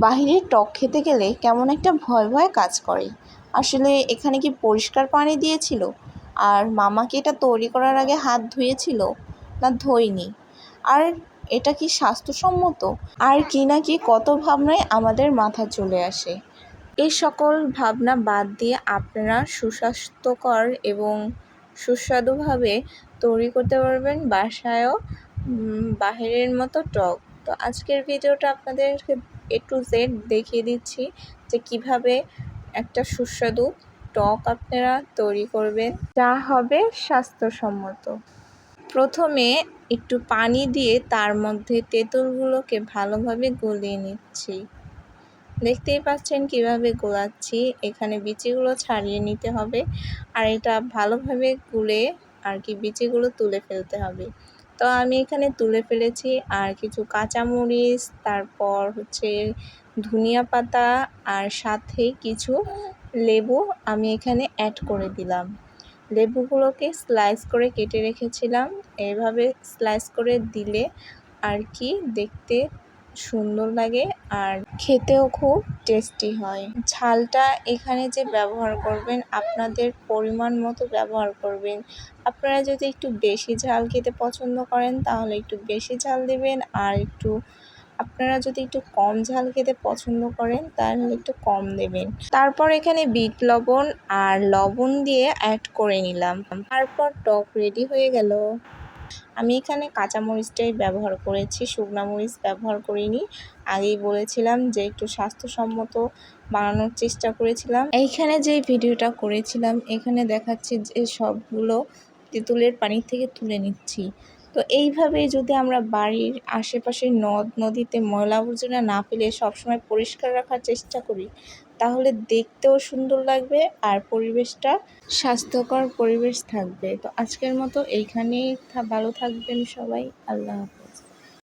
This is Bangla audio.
বাহিরে টক খেতে গেলে কেমন একটা ভয় ভয় কাজ করে। আসলে এখানে কি পরিষ্কার পানি দিয়েছিল? আর মামাকে এটা তৈরি করার আগে হাত ধুয়েছিল? না ধোয়নি। আর এটা কি স্বাস্থ্যসম্মত? আর কি না কি কত ভাবনায় আমাদের মাথা চলে আসে। এই সকল ভাবনা বাদ দিয়ে আপনারা সুস্বাস্থ্যকর এবং সুস্বাদুভাবে তৈরি করতে পারবেন বাসায়ও বাহিরের মতো টক। তো আজকের ভিডিওটা আপনাদেরকে এ টু জেড দেখিয়ে দিচ্ছি যে কীভাবে একটা সুস্বাদু টক আপনারা তৈরি করবেন। যা হবে স্বাস্থ্যসম্মত। প্রথমে একটু পানি দিয়ে তার মধ্যে তেঁতুলগুলোকে ভালোভাবে গলিয়ে নিচ্ছি। দেখতেই পাচ্ছেন কীভাবে গোলাচ্ছি। এখানে বিচিগুলো ছাড়িয়ে নিতে হবে। আর এটা ভালোভাবে গুলে আর কি বিচিগুলো তুলে ফেলতে হবে। তো আমি এখানে তুলে ফেলেছি আর কিছু কাঁচামরিচ, তারপর হচ্ছে ধনিয়া পাতা আর সাথে কিছু লেবু আমি এখানে অ্যাড করে দিলাম। লেবুগুলোকে স্লাইস করে কেটে রেখেছিলাম। এভাবে স্লাইস করে দিলে আর কি দেখতে সুন্দর লাগে আর খেতেও খুব টেস্টি হয়। ঝালটা এখানে যে ব্যবহার করবেন, আপনাদের পরিমাণ মতো ব্যবহার করবেন। আপনারা যদি একটু বেশি ঝাল খেতে পছন্দ করেন, তাহলে একটু বেশি ঝাল দেবেন। আর একটু, আপনারা যদি একটু কম ঝাল খেতে পছন্দ করেন, তাহলে একটু কম দেবেন। তারপর এখানে বিট লবণ আর লবণ দিয়ে অ্যাড করে নিলাম। তারপর টক রেডি হয়ে গেল। আমি এখানে কাঁচামরিচটাই ব্যবহার করেছি, শুকনা মরিচ ব্যবহার করিনি। আগেই বলেছিলাম যে একটু স্বাস্থ্যসম্মত বানানোর চেষ্টা করেছিলাম। এইখানে যে ভিডিওটা করেছিলাম, এখানে দেখাচ্ছি যে সবগুলো তেঁতুলের পানির থেকে তুলে নিচ্ছি। তো এইভাবে যদি আমরা বাড়ির আশেপাশে নদ, নদীতে ময়লা আবর্জনা না ফেলে সবসময় পরিষ্কার রাখার চেষ্টা করি, তাহলে দেখতেও সুন্দর লাগবে আর পরিবেশটা স্বাস্থ্যকর পরিবেশ থাকবে। তো আজকের মতো এইখানেই ভালো থাকবেন সবাই। আল্লাহ